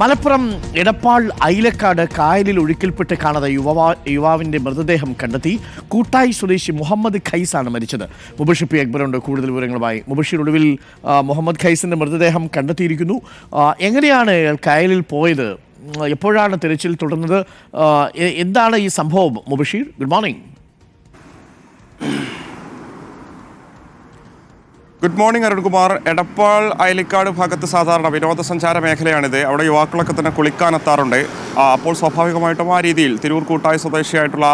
മലപ്പുറം എടപ്പാൾ ഐലക്കാട് കായലിൽ ഒഴുക്കിൽപ്പെട്ട് കാണാതെ യുവാ യുവാവിന്റെ മൃതദേഹം കണ്ടെത്തി കൂട്ടായി സ്വദേശി മുഹമ്മദ് ഖൈസാണ് മരിച്ചത്. മുബഷിർ അക്ബറുണ്ട്. കൂടുതൽ വിവരങ്ങളുമായി മുബഷിർ ഒടുവിൽ മുഹമ്മദ് ഖൈസിന്റെ മൃതദേഹം കണ്ടെത്തിയിരിക്കുന്നു. എങ്ങനെയാണ് കായലിൽ പോയത്? എപ്പോഴാണ് തിരച്ചിൽ തുടർന്നത്? എന്താണ് ഈ സംഭവം? Mubasheer good morning. Good morning Arunkumar. Edappal Ayalikkad ഭാഗത്ത് സാധാരണ വിനോദസഞ്ചാര മേഖലയാണിത്. അവിടെ യുവാക്കളൊക്കെ തന്നെ കുളിക്കാനെത്താറുണ്ട്. അപ്പോൾ സ്വാഭാവികമായിട്ടും ആ രീതിയിൽ തിരൂർ കൂട്ടായ സ്വദേശിയായിട്ടുള്ള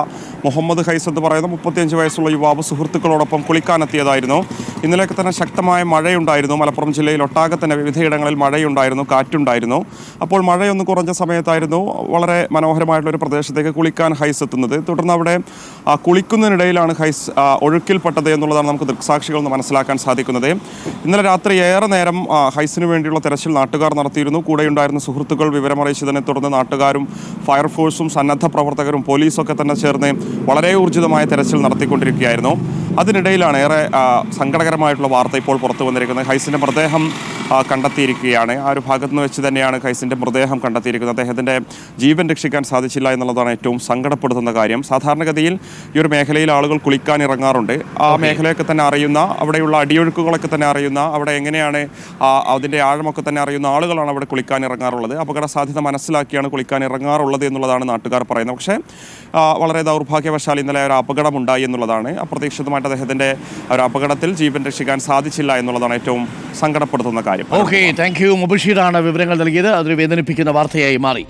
മുഹമ്മദ് ഹൈസ് എന്ന് പറയുന്ന മുപ്പത്തിയഞ്ച് വയസ്സുള്ള യുവാവ് സുഹൃത്തുക്കളോടൊപ്പം കുളിക്കാനെത്തിയതായിരുന്നു. ഇന്നലെയൊക്കെ തന്നെ ശക്തമായ മഴയുണ്ടായിരുന്നു. മലപ്പുറം ജില്ലയിൽ ഒട്ടാകെ തന്നെ വിവിധയിടങ്ങളിൽ മഴയുണ്ടായിരുന്നു കാറ്റുണ്ടായിരുന്നു. അപ്പോൾ മഴയൊന്ന് കുറഞ്ഞ സമയത്തായിരുന്നു വളരെ മനോഹരമായിട്ടുള്ള ഒരു പ്രദേശത്തേക്ക് കുളിക്കാൻ ഹൈസ് എത്തുന്നത്. തുടർന്ന് അവിടെ കുളിക്കുന്നതിനിടയിലാണ് ഹൈസ് ഒഴുക്കിൽപ്പെട്ടത് എന്നുള്ളതാണ് നമുക്ക് ദൃക്സാക്ഷികൾ നിന്ന് മനസ്സിലാക്കാൻ സാധിക്കുന്നത്. ഇന്നലെ രാത്രി ഏറെ നേരം ഹൈസിന് വേണ്ടിയുള്ള തെരച്ചിൽ നാട്ടുകാർ നടത്തിയിരുന്നു. കൂടെയുണ്ടായിരുന്ന സുഹൃത്തുക്കൾ വിവരമറിയിച്ചതിനെ തുടർന്ന് നാട്ടുകാരും ഫയർഫോഴ്സും സന്നദ്ധ പ്രവർത്തകരും പോലീസൊക്കെ തന്നെ ചേർന്ന് വളരെ ഊർജിതമായ തെരച്ചിൽ നടത്തിക്കൊണ്ടിരിക്കുകയായിരുന്നു. അതിനിടയിലാണ് ഏറെ സങ്കടകരമായിട്ടുള്ള വാർത്ത ഇപ്പോൾ പുറത്തു വന്നിരിക്കുന്നത്. ഹൈസിന്റെ മൃതദേഹം കണ്ടെത്തിയിരിക്കുകയാണ്. ആ ഒരു ഭാഗത്ത് നിന്ന് വെച്ച് തന്നെയാണ് ഹൈസിന്റെ മൃതദേഹം കണ്ടെത്തിയിരിക്കുന്നത്. അദ്ദേഹത്തിന്റെ ജീവൻ രക്ഷിക്കാൻ സാധിച്ചില്ല എന്നുള്ളതാണ് ഏറ്റവും സങ്കടപ്പെടുത്തുന്ന കാര്യം. സാധാരണഗതിയിൽ ഈ ഒരു മേഖലയിൽ ആളുകൾ കുളിക്കാൻ ഇറങ്ങാറുണ്ട്. ആ മേഖലയൊക്കെ തന്നെ അറിയുന്ന അവിടെയുള്ള അടിയൊഴുക്കുകളൊക്കെ തന്നെ അറിയുന്ന അവിടെ എങ്ങനെയാണ് അതിന്റെ ആഴമൊക്കെ തന്നെ അറിയുന്ന ആളുകളാണ് അവിടെ കുളിക്കാൻ ഇറങ്ങാറുള്ളത്. അപകട സാധ്യത മനസ്സിലാക്കിയാണ് കുളിക്കാൻ ഇറങ്ങാറുള്ളത് എന്നുള്ളതാണ് നാട്ടുകാർ പറയുന്നത്. പക്ഷേ വളരെ ദൗർഭാഗ്യവശാൽ ഇന്നലെ ഒരു അപകടമുണ്ടായി എന്നുള്ളതാണ്. എന്നുള്ളതാണ് അപ്രതീക്ഷിതമായിട്ട് അദ്ദേഹത്തിന്റെ ഒരു അപകടത്തിൽ ജീവൻ രക്ഷിക്കാൻ സാധിച്ചില്ല എന്നുള്ളതാണ് ഏറ്റവും സങ്കടപ്പെടുത്തുന്ന കാര്യം. ഓക്കെ താങ്ക് യു മുബഷീറാണ് വിവരങ്ങൾ നൽകിയത്. അതൊരു വേദനിപ്പിക്കുന്ന വാർത്തയായി മാറി.